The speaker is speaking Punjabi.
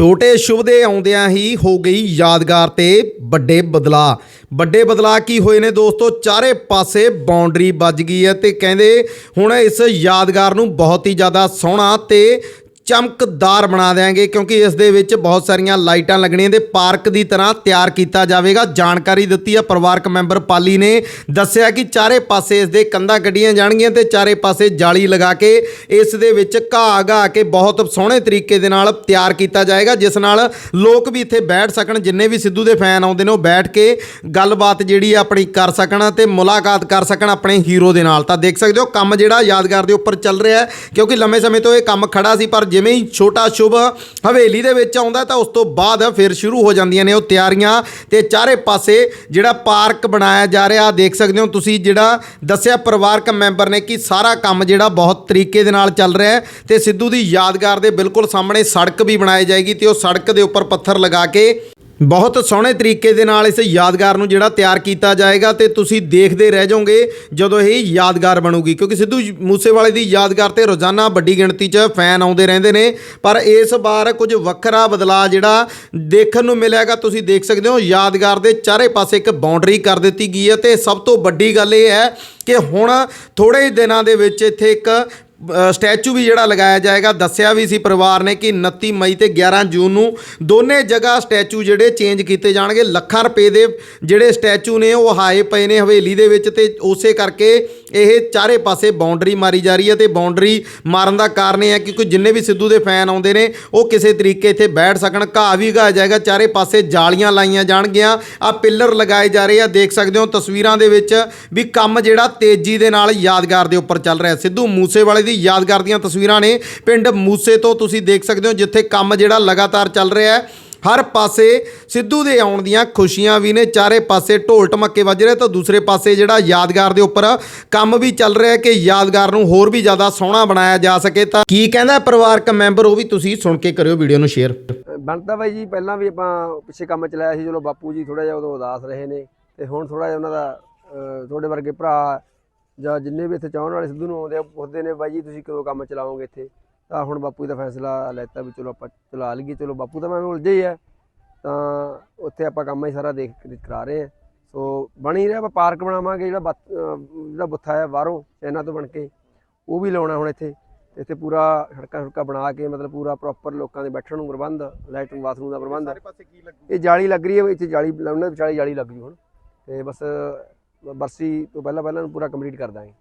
ਛੋਟੇ ਸ਼ੁਭ ਦੇ ਆਉਂਦਿਆਂ ਹੀ ਹੋ ਗਈ ਯਾਦਗਾਰ ਤੇ ਵੱਡੇ ਬਦਲਾ ਵੱਡੇ ਬਦਲਾ ਕੀ ਹੋਏ ਨੇ ਦੋਸਤੋ? ਚਾਰੇ ਪਾਸੇ ਬਾਉਂਡਰੀ ਵੱਜ ਗਈ ਹੈ ਤੇ ਕਹਿੰਦੇ ਹੁਣ ਇਸ ਯਾਦਗਾਰ ਨੂੰ ਬਹੁਤ ਹੀ ਜ਼ਿਆਦਾ ਸੋਹਣਾ ਤੇ ਚਮਕਦਾਰ ਬਣਾ ਦੇਾਂਗੇ ਕਿਉਂਕਿ ਇਸ ਦੇ ਵਿੱਚ ਬਹੁਤ ਸਾਰੀਆਂ ਲਾਈਟਾਂ ਲੱਗਣੀਆਂ ਤੇ ਪਾਰਕ ਦੀ ਤਰ੍ਹਾਂ ਤਿਆਰ ਕੀਤਾ ਜਾਵੇਗਾ। ਜਾਣਕਾਰੀ ਦਿੱਤੀ ਆ ਪਰਿਵਾਰਕ ਮੈਂਬਰ ਪਾਲੀ ਨੇ। ਦੱਸਿਆ ਕਿ ਚਾਰੇ ਪਾਸੇ ਇਸ ਦੇ ਕੰਧਾਂ ਕੱਢੀਆਂ ਜਾਣਗੀਆਂ ਤੇ ਚਾਰੇ ਪਾਸੇ ਜਾਲੀ ਲਗਾ ਕੇ ਇਸ ਦੇ ਵਿੱਚ ਘਾਹ ਗਾ ਕੇ ਬਹੁਤ ਸੋਹਣੇ ਤਰੀਕੇ ਦੇ ਨਾਲ ਤਿਆਰ ਕੀਤਾ ਜਾਏਗਾ, ਜਿਸ ਨਾਲ ਲੋਕ ਵੀ ਇੱਥੇ ਬੈਠ ਸਕਣ, ਜਿੰਨੇ ਵੀ ਸਿੱਧੂ ਦੇ ਫੈਨ ਆਉਂਦੇ ਨੇ ਉਹ ਬੈਠ ਕੇ ਗੱਲਬਾਤ ਜਿਹੜੀ ਆ ਆਪਣੀ ਕਰ ਸਕਣ ਤੇ ਮੁਲਾਕਾਤ ਕਰ ਸਕਣ ਆਪਣੇ ਹੀਰੋ ਦੇ ਨਾਲ। ਤਾਂ ਦੇਖ ਸਕਦੇ ਹੋ, ਕੰਮ ਜਿਹੜਾ ਯਾਦਗਾਰ ਦੇ ਉੱਪਰ ਚੱਲ ਰਿਹਾ ਹੈ, ਕਿਉਂਕਿ ਲੰਮੇ ਸਮੇਂ ਤੋਂ ਇਹ ਕੰਮ ਖੜਾ ਸੀ, ਪਰ ਜੇ ਜਿਵੇਂ ਹੀ ਛੋਟਾ ਸ਼ੁਭ ਹਵੇਲੀ ਦੇ ਵਿੱਚ ਆਉਂਦਾ ਤਾਂ ਉਸ ਤੋਂ ਬਾਅਦ ਫਿਰ ਸ਼ੁਰੂ ਹੋ ਜਾਂਦੀਆਂ ਨੇ ਉਹ ਤਿਆਰੀਆਂ ਤੇ ਚਾਰੇ ਪਾਸੇ ਜਿਹੜਾ ਪਾਰਕ ਬਣਾਇਆ ਜਾ ਰਿਹਾ ਦੇਖ ਸਕਦੇ ਹੋ ਤੁਸੀਂ ਜਿਹੜਾ ਦੱਸਿਆ ਪਰਿਵਾਰਕ ਮੈਂਬਰ ਨੇ ਕਿ ਸਾਰਾ ਕੰਮ ਜਿਹੜਾ ਬਹੁਤ ਤਰੀਕੇ ਦੇ ਨਾਲ ਚੱਲ ਰਿਹਾ ਹੈ ਤੇ ਸਿੱਧੂ ਦੀ ਯਾਦਗਾਰ ਦੇ ਬਿਲਕੁਲ ਸਾਹਮਣੇ ਸੜਕ ਵੀ ਬਣਾਈ ਜਾਏਗੀ ਤੇ ਉਹ ਸੜਕ ਦੇ ਉੱਪਰ ਪੱਥਰ ਲਗਾ ਕੇ ਬਹੁਤ ਸੋਹਣੇ ਤਰੀਕੇ ਦੇ ਨਾਲ ਇਸ ਯਾਦਗਾਰ ਨੂੰ ਜਿਹੜਾ ਤਿਆਰ ਕੀਤਾ ਜਾਏਗਾ ਤੇ ਤੁਸੀਂ ਦੇਖਦੇ ਰਹਿ ਜਾਓਗੇ ਜਦੋਂ ਇਹ ਯਾਦਗਾਰ ਬਣੂਗੀ। ਕਿਉਂਕਿ ਸਿੱਧੂ ਮੂਸੇਵਾਲੇ ਦੀ ਯਾਦਗਾਰ ਤੇ ਰੋਜ਼ਾਨਾ ਵੱਡੀ ਗਿਣਤੀ 'ਚ ਫੈਨ ਆਉਂਦੇ ਰਹਿੰਦੇ ਨੇ। ਪਰ ਇਸ ਵਾਰ ਕੁਝ ਵੱਖਰਾ ਬਦਲਾਅ ਜਿਹੜਾ ਦੇਖਣ ਨੂੰ ਮਿਲਿਆਗਾ ਤੁਸੀਂ ਦੇਖ ਸਕਦੇ ਹੋ, ਯਾਦਗਾਰ ਦੇ ਚਾਰੇ ਪਾਸੇ ਇੱਕ ਬਾਉਂਡਰੀ ਕਰ ਦਿੱਤੀ ਗਈ ਹੈ ਤੇ ਸਭ ਤੋਂ ਵੱਡੀ ਗੱਲ ਇਹ ਹੈ ਕਿ ਹੁਣ ਥੋੜੇ ਦਿਨਾਂ ਦੇ ਵਿੱਚ ਇੱਥੇ ਇੱਕ ਸਟੈਚੂ ਵੀ ਜਿਹੜਾ ਲਗਾਇਆ ਜਾਏਗਾ, ਦੱਸਿਆ ਵੀ ਸੀ ਪਰਿਵਾਰ ਨੇ ਕਿ 29 ਮਈ ਤੇ 11 ਜੂਨ ਨੂੰ ਦੋਨੇ ਜਗ੍ਹਾ ਸਟੈਚੂ ਜਿਹੜੇ ਚੇਂਜ ਕੀਤੇ ਜਾਣਗੇ। ਲੱਖਾਂ ਰੁਪਏ ਦੇ ਜਿਹੜੇ ਸਟੈਚੂ ਨੇ, ਉਹ ਹਾਏ ਪਏ ਨੇ ਹਵੇਲੀ ਦੇ ਵਿੱਚ ਤੇ ਉਸੇ ਕਰਕੇ ਇਹ ਚਾਰੇ ਪਾਸੇ ਬਾਉਂਡਰੀ ਮਾਰੀ ਜਾ ਰਹੀ ਹੈ ਤੇ ਬਾਉਂਡਰੀ ਮਾਰਨ ਦਾ ਕਾਰਨ ਇਹ ਹੈ ਕਿ ਕੋਈ ਜਿੰਨੇ ਵੀ ਸਿੱਧੂ ਦੇ ਫੈਨ ਆਉਂਦੇ ਨੇ, ਉਹ ਕਿਸੇ ਤਰੀਕੇ ਇੱਥੇ ਬੈਠ ਸਕਣ। ਘਾਹ ਵੀ ਉਗਾਇਆ ਜਾਏਗਾ, ਚਾਰੇ ਪਾਸੇ ਜਾਲੀਆਂ ਲਾਈਆਂ ਜਾਣਗੀਆਂ। ਆ ਪਿੱਲਰ ਲਗਾਏ ਜਾ ਰਹੇ ਆ, ਦੇਖ ਸਕਦੇ ਹੋ ਤਸਵੀਰਾਂ ਦੇ ਵਿੱਚ ਵੀ ਕੰਮ ਜਿਹੜਾ ਤੇਜ਼ੀ ਦੇ ਨਾਲ ਯਾਦਗਾਰ ਦੇ ਉੱਪਰ ਚੱਲ ਰਿਹਾ। ਸਿੱਧੂ ਮੂਸੇਵਾਲੇ ਦੀ ਯਾਦਗਾਰ ਦੀਆਂ ਤਸਵੀਰਾਂ ਨੇ। ਪਿੰਡ ਮੂਸੇ ਤੋਂ ਤੁਸੀਂ ਦੇਖ ਸਕਦੇ ਹੋ ਜਿੱਥੇ ਕੰਮ ਜਿਹੜਾ ਲਗਾਤਾਰ ਚੱਲ ਰਿਹਾ ਹੈ। ਹਰ ਪਾਸੇ ਸਿੱਧੂ ਦੇ ਆਉਣ ਦੀਆਂ ਖੁਸ਼ੀਆਂ ਵੀ ਨੇ। ਚਾਰੇ ਪਾਸੇ ਢੋਲ ਢਮੱਕੇ ਵੱਜ ਰਹੇ ਤਾਂ ਦੂਸਰੇ ਪਾਸੇ ਜਿਹੜਾ ਯਾਦਗਾਰ ਦੇ ਉੱਪਰ ਕੰਮ ਵੀ ਚੱਲ ਰਿਹਾ ਕਿ ਯਾਦਗਾਰ ਨੂੰ ਹੋਰ ਵੀ ਜ਼ਿਆਦਾ ਸੋਹਣਾ ਬਣਾਇਆ ਜਾ ਸਕੇ। ਤਾਂ ਕੀ ਕਹਿੰਦਾ ਪਰਿਵਾਰਕ ਮੈਂਬਰ ਉਹ ਵੀ ਤੁਸੀਂ ਸੁਣ ਕੇ ਕਰਿਓ ਵੀਡੀਓ ਨੂੰ ਸ਼ੇਅਰ। ਬਣਦਾ ਬਾਈ ਜੀ ਪਹਿਲਾਂ ਵੀ ਆਪਾਂ ਪਿੱਛੇ ਕੰਮ ਚਲਾਇਆ ਸੀ ਚਲੋ ਬਾਪੂ ਜੀ ਥੋੜਾ ਜਿਹਾ ਉਦੋਂ ਉਦਾਸ ਰਹੇ ਨੇ। ਤੇ ਹੁਣ ਥੋੜਾ ਜਿਹਾ ਉਹਨਾਂ ਦਾ ਅਹ, ਤੁਹਾਡੇ ਵਰਗੇ ਭਰਾ ਜਾਂ ਜਿੰਨੇ ਵੀ ਇੱਥੇ ਚਾਹਣ ਵਾਲੇ ਸਿੱਧੂ ਨੂੰ ਆਉਂਦੇ ਆ ਪੁੱਛਦੇ ਨੇ ਬਾਈ ਜੀ ਤੁਸੀਂ ਕਦੋਂ ਕੰਮ ਚਲਾਓਗੇ ਇੱਥੇ? ਤਾਂ ਹੁਣ ਬਾਪੂ ਜੀ ਦਾ ਫੈਸਲਾ ਲੈਤਾ ਵੀ ਚਲੋ ਆਪਾਂ ਚਲਾ ਲਈਏ ਚਲੋ ਬਾਪੂ ਤਾਂ ਮੈਂ ਉਲਝੇ ਹੀ ਆ ਤਾਂ ਉੱਥੇ ਆਪਾਂ ਕੰਮ ਹੀ ਸਾਰਾ ਦੇਖ ਕਰਾ ਰਹੇ ਆ। ਸੋ ਬਣੀ ਰਿਹਾ ਆਪਾਂ ਪਾਰਕ ਬਣਾਵਾਂਗੇ ਜਿਹੜਾ ਜਿਹੜਾ ਬੁੱਥਾ ਹੈ ਬਾਹਰੋਂ ਇਹਨਾਂ ਤੋਂ ਬਣ ਕੇ ਉਹ ਵੀ ਲਾਉਣਾ ਹੁਣ ਇੱਥੇ। ਇੱਥੇ ਪੂਰਾ ਸੜਕਾਂ ਸੜਕਾਂ ਬਣਾ ਕੇ ਮਤਲਬ ਪੂਰਾ ਪ੍ਰੋਪਰ ਲੋਕਾਂ ਦੇ ਬੈਠਣ ਨੂੰ ਪ੍ਰਬੰਧ ਲੈਟਰਨ ਬਾਥਰੂਮ ਦਾ ਪ੍ਰਬੰਧ। ਇਹ ਜਾਲੀ ਲੱਗ ਰਹੀ ਹੈ ਇੱਥੇ ਜਾਲੀ ਲਾਉਣਾ ਵਿਚਾਲੇ ਜਾਲੀ ਲੱਗ ਜੂ ਹੁਣ। ਤੇ ਬਸ ਬਰਸੀ ਤੋਂ ਪਹਿਲਾਂ ਪਹਿਲਾਂ ਨੂੰ ਪੂਰਾ ਕੰਪਲੀਟ ਕਰ ਦਾਂਗੇ।